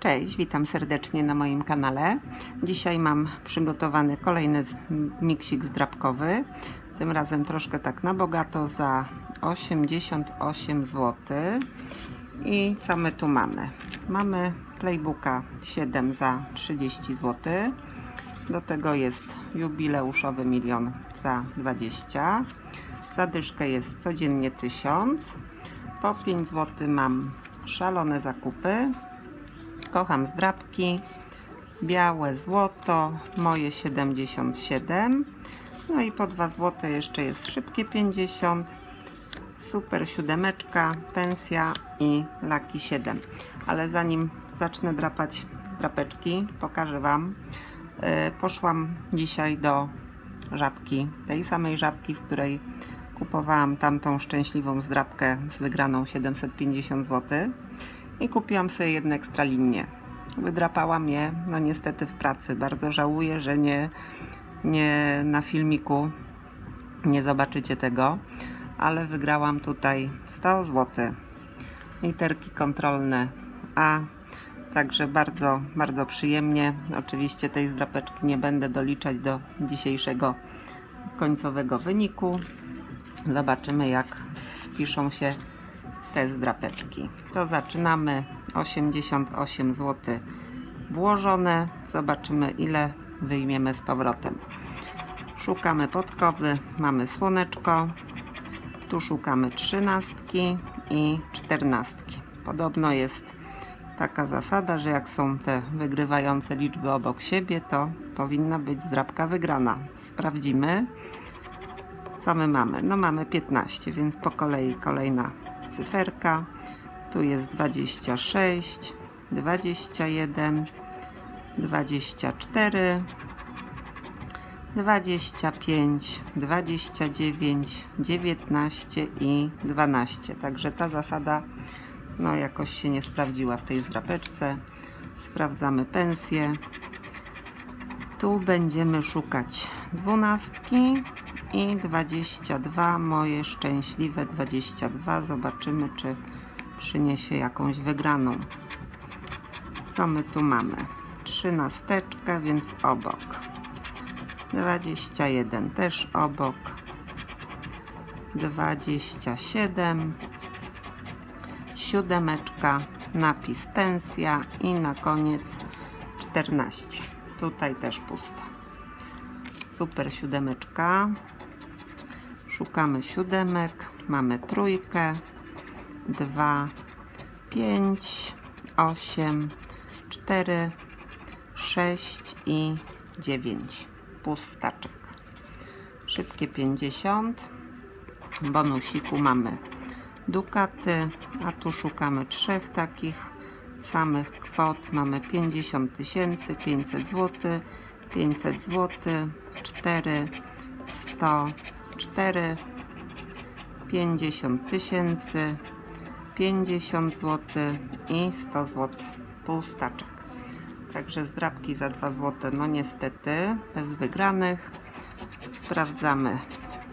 Cześć, witam serdecznie na moim kanale. Dzisiaj mam przygotowany kolejny miksik zdrabkowy. Tym razem troszkę tak na bogato za 88 zł. I co my tu mamy? Mamy Playbooka 7 za 30 zł. Do tego jest jubileuszowy milion za 20. Zadyszkę jest codziennie 1000. Po 5 zł mam szalone zakupy. Kocham zdrabki. Białe złoto, moje 77. No i po 2 zł jeszcze jest szybkie 50. Super siódemeczka, pensja i laki 7. Ale zanim zacznę drapać zdrapeczki, pokażę Wam. E, Poszłam dzisiaj do żabki, tej samej żabki, w której kupowałam tamtą szczęśliwą zdrapkę z wygraną 750 zł i kupiłam sobie jedne ekstra linie. Wydrapałam je, no niestety w pracy. Bardzo żałuję, że nie, nie na filmiku nie zobaczycie tego, ale wygrałam tutaj 100 zł. Literki kontrolne A, także bardzo, bardzo przyjemnie. Oczywiście tej zdrapeczki nie będę doliczać do dzisiejszego końcowego wyniku. Zobaczymy, jak spiszą się te zdrapeczki. To zaczynamy 88 zł włożone. Zobaczymy, ile wyjmiemy z powrotem. Szukamy podkowy, mamy słoneczko. Tu szukamy trzynastki i czternastki. Podobno jest taka zasada, że jak są te wygrywające liczby obok siebie, to powinna być zdrabka wygrana. Sprawdzimy, co my mamy. No mamy 15, więc po kolei kolejna cyferka. Tu jest 26, 21, 24, 25, 29, 19 i 12. Także ta zasada no jakoś się nie sprawdziła w tej zdrapeczce. Sprawdzamy pensję. Tu będziemy szukać dwunastki i 22. Moje szczęśliwe 22. Zobaczymy, czy przyniesie jakąś wygraną. Co my tu mamy? Trzynasteczkę, więc obok. 21 też obok. 27. Siódemeczka, napis pensja i na koniec 14. Tutaj też pusto. Super siódemeczka. Szukamy siódemek. Mamy trójkę, 2, 5, 8, 4, 6 i 9. Pustaczek. Szybkie 50. W bonusiku mamy dukaty, a tu szukamy trzech takich samych kwot. Mamy 50 tysięcy, 500 zł, 500 zł, 4, 100, 4, 50 tysięcy, 50 zł i 100 zł. Półstaczek. Także zdrabki za 2 zł, no niestety, bez wygranych. Sprawdzamy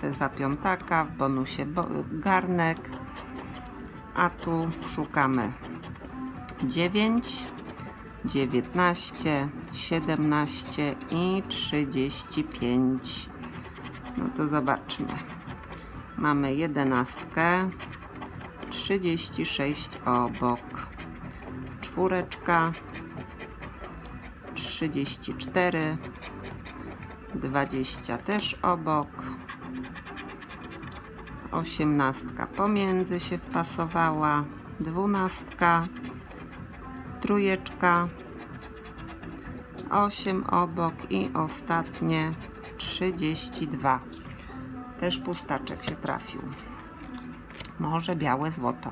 te za piątaka, w bonusie bo garnek, a tu szukamy 9, 19, 17 i 35. No to zobaczmy. Mamy jedenastkę, 36 obok, czwóreczka, 34, 20 też obok, osiemnastka pomiędzy się wpasowała, dwunastka, trójeczka, 8 obok i ostatnie 32. Też pustaczek się trafił. Może białe złoto.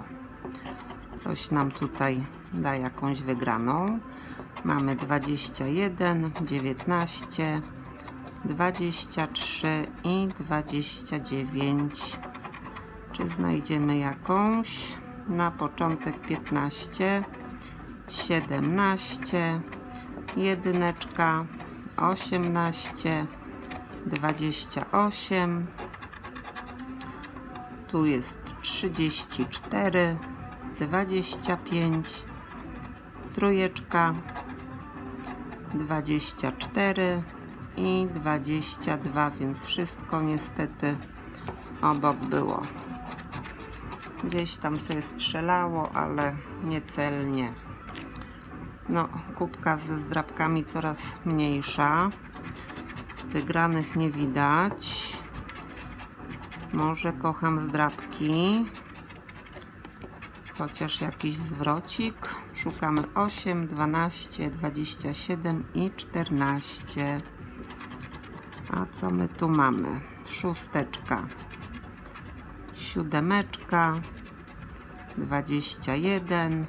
Coś nam tutaj da jakąś wygraną. Mamy 21, 19, 23 i 29. Czy znajdziemy jakąś? Na początek 15, 17, jedyneczka, 18, 28. Tu jest 34, 25, trójeczka, 24 i 22, więc wszystko niestety obok było. Gdzieś tam sobie strzelało, ale niecelnie. No, kubka ze zdrabkami coraz mniejsza. Wygranych nie widać. Może kocham zdrabki. Chociaż jakiś zwrocik. Szukamy 8, 12, 27 i 14. A co my tu mamy? Szósteczka. Siódemeczka. 21.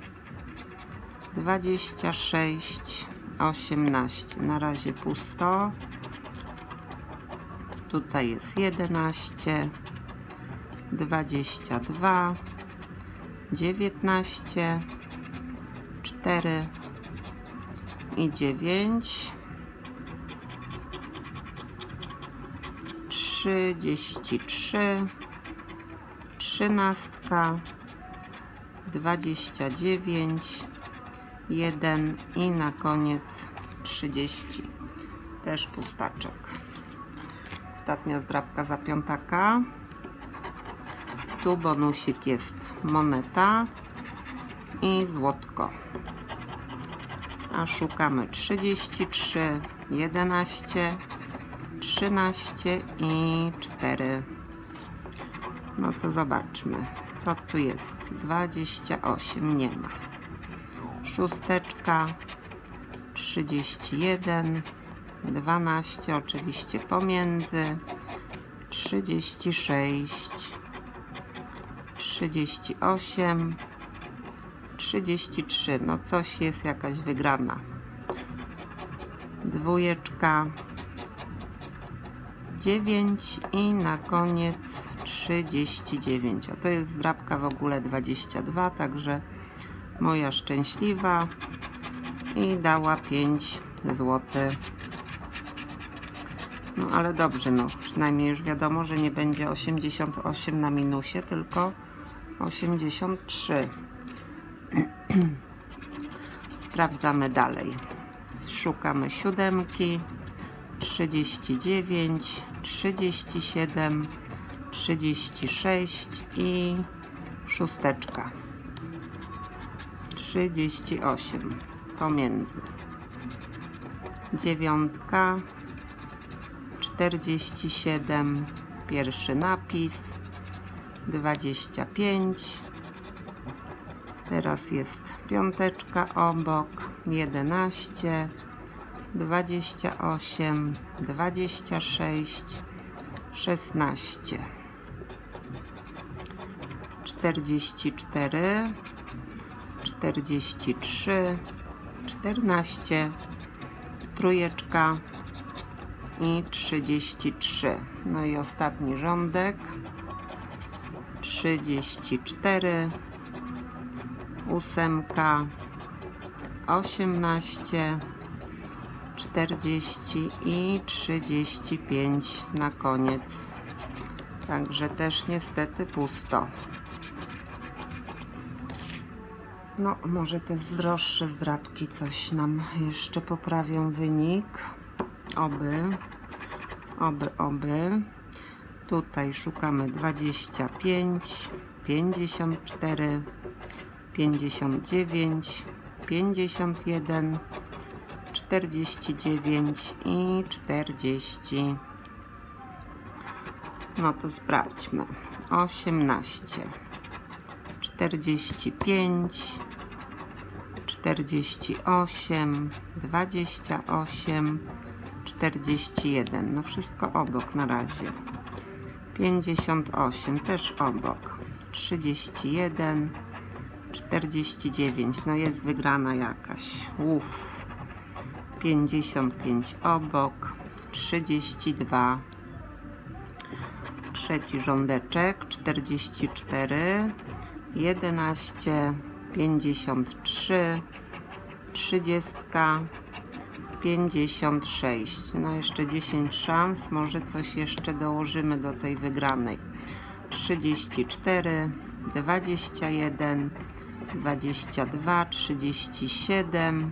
26. 18. Na razie pusto. Tutaj jest 11. 22. 19. 4 i 9 33 trzynastka 29 1 i na koniec 30 też pustaczek ostatnia zdrabka za piątaka tu bonusik jest moneta i złotko a szukamy 33, 11, 13 i 4. No to zobaczmy, co tu jest. 28 nie ma. Szósteczka, 31, 12 oczywiście pomiędzy, 36, 38, 33. No coś jest jakaś wygrana. Dwójeczka. 9 i na koniec 39. A to jest zdrabka w ogóle 22, także moja szczęśliwa i dała 5 zł. No ale dobrze, no przynajmniej już wiadomo, że nie będzie 88 na minusie, tylko 83. Sprawdzamy dalej. Szukamy siódemki, 39, 37, 36 i szósteczka. 38 pomiędzy. Dziewiątka, 47, pierwszy napis, 25, Teraz jest piąteczka obok, 11, 28, 26, 16, 44, 43, 14, trójeczka i 33. No i ostatni rządek, 34, ósemka, 18, 40 i 35 na koniec. Także też niestety pusto. No, może te zdroższe zdrabki coś nam jeszcze poprawią wynik. Oby, oby, oby. Tutaj szukamy 25, 54, 59, 51, 49 i 40. No to sprawdźmy. 18, 45, 48, 28, 41. No wszystko obok na razie. 58 też obok. 31, 49. No jest wygrana jakaś. Uff. 55 obok. 32. Trzeci rządeczek. 44. 11. 53. 30. 56. No jeszcze 10 szans. Może coś jeszcze dołożymy do tej wygranej. 34. 21. 22, 37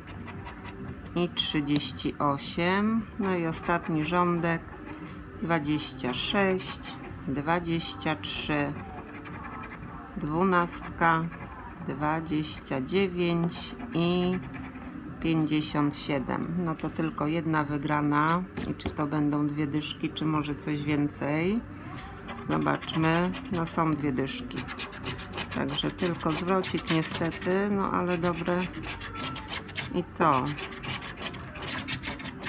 i 38. No i ostatni rządek 26, 23, 12, 29 i 57. No to tylko jedna wygrana. I czy to będą dwie dyszki, czy może coś więcej? Zobaczmy. No są dwie dyszki. Także tylko zwrocik niestety, no ale dobre. I to.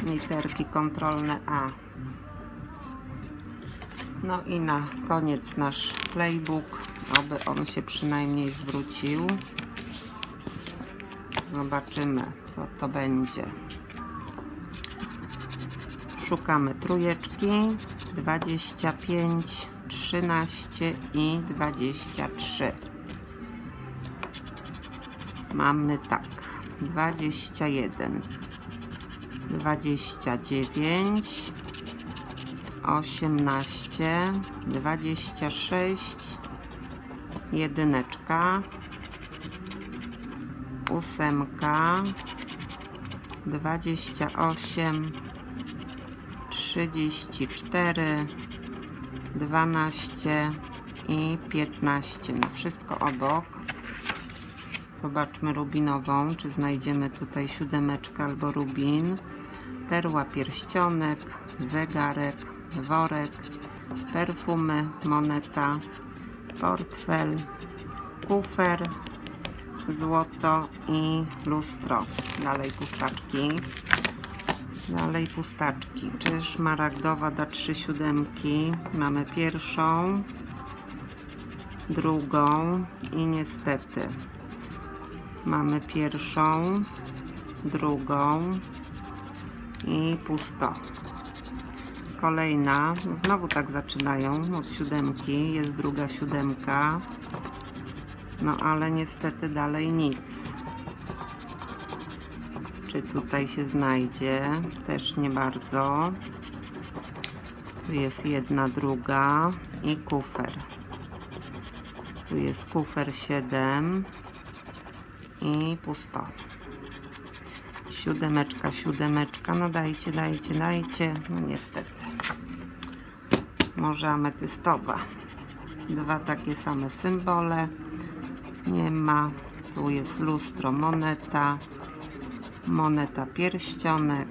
Literki kontrolne A. No i na koniec nasz playbook, aby on się przynajmniej zwrócił. Zobaczymy, co to będzie. Szukamy trójeczki 25, 13 i 23. Mamy tak 21, 29, 18, 26, jedyneczka, ósemka, 28, 34, 12 i 15. No wszystko obok. Zobaczmy rubinową, czy znajdziemy tutaj siódemeczkę albo rubin. Perła, pierścionek, zegarek, worek, perfumy, moneta, portfel, kufer, złoto i lustro. Dalej pustaczki. Dalej pustaczki. Czy szmaragdowa da trzy siódemki? Mamy pierwszą, drugą i niestety mamy pierwszą, drugą i pusto. Kolejna, znowu tak zaczynają od siódemki, jest druga siódemka, no ale niestety dalej nic. Czy tutaj się znajdzie? Też nie bardzo. Tu jest jedna, druga i kufer. Tu jest kufer 7 i pusto. Siódemeczka, siódemeczka. No dajcie, dajcie, dajcie. No niestety. Może ametystowa. Dwa takie same symbole. Nie ma. Tu jest lustro, moneta. Moneta, pierścionek.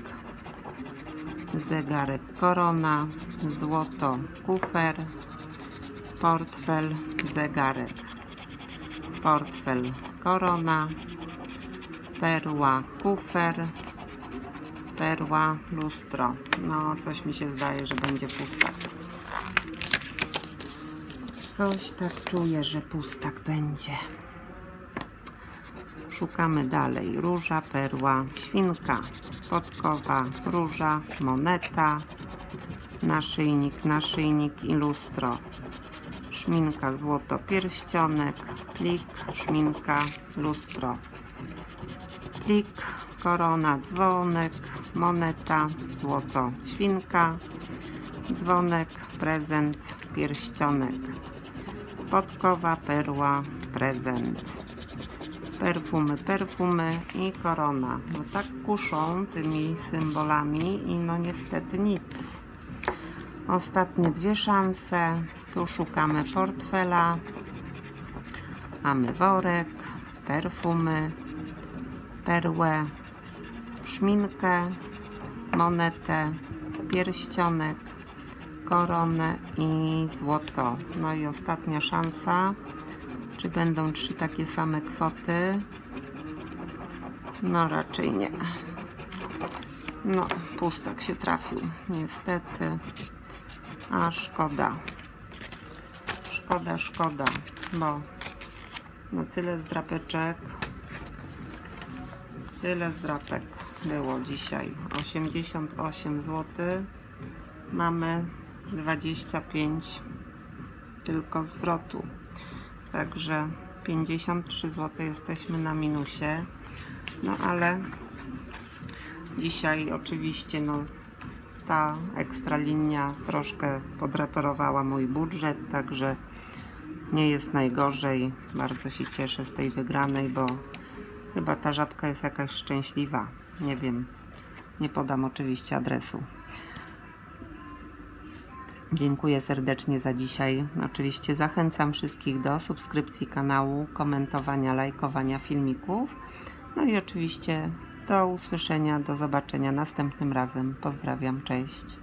Zegarek, korona. Złoto, kufer. Portfel, zegarek. Portfel, korona perła, kufer, perła, lustro. No, coś mi się zdaje, że będzie pustak. Coś tak czuję, że pustak będzie. Szukamy dalej. Róża, perła, świnka, podkowa, róża, moneta, naszyjnik, naszyjnik i lustro. Szminka, złoto, pierścionek, plik, szminka, lustro plik, korona, dzwonek, moneta, złoto, świnka, dzwonek, prezent, pierścionek, podkowa, perła, prezent, perfumy, perfumy i korona. No tak kuszą tymi symbolami i no niestety nic. Ostatnie dwie szanse. Tu szukamy portfela. Mamy worek, perfumy, perłę, szminkę, monetę, pierścionek, koronę i złoto. No i ostatnia szansa. Czy będą trzy takie same kwoty? No raczej nie. No, pustak się trafił, niestety. A szkoda. Szkoda, szkoda, bo no tyle zdrapeczek. Tyle zdrapek było dzisiaj. 88 zł. Mamy 25 tylko zwrotu. Także 53 zł jesteśmy na minusie. No ale dzisiaj oczywiście no ta ekstra linia troszkę podreperowała mój budżet, także Nie jest najgorzej. Bardzo się cieszę z tej wygranej, bo chyba ta żabka jest jakaś szczęśliwa. Nie wiem. Nie podam oczywiście adresu. Dziękuję serdecznie za dzisiaj. Oczywiście zachęcam wszystkich do subskrypcji kanału, komentowania, lajkowania filmików. No i oczywiście do usłyszenia, do zobaczenia następnym razem. Pozdrawiam, cześć.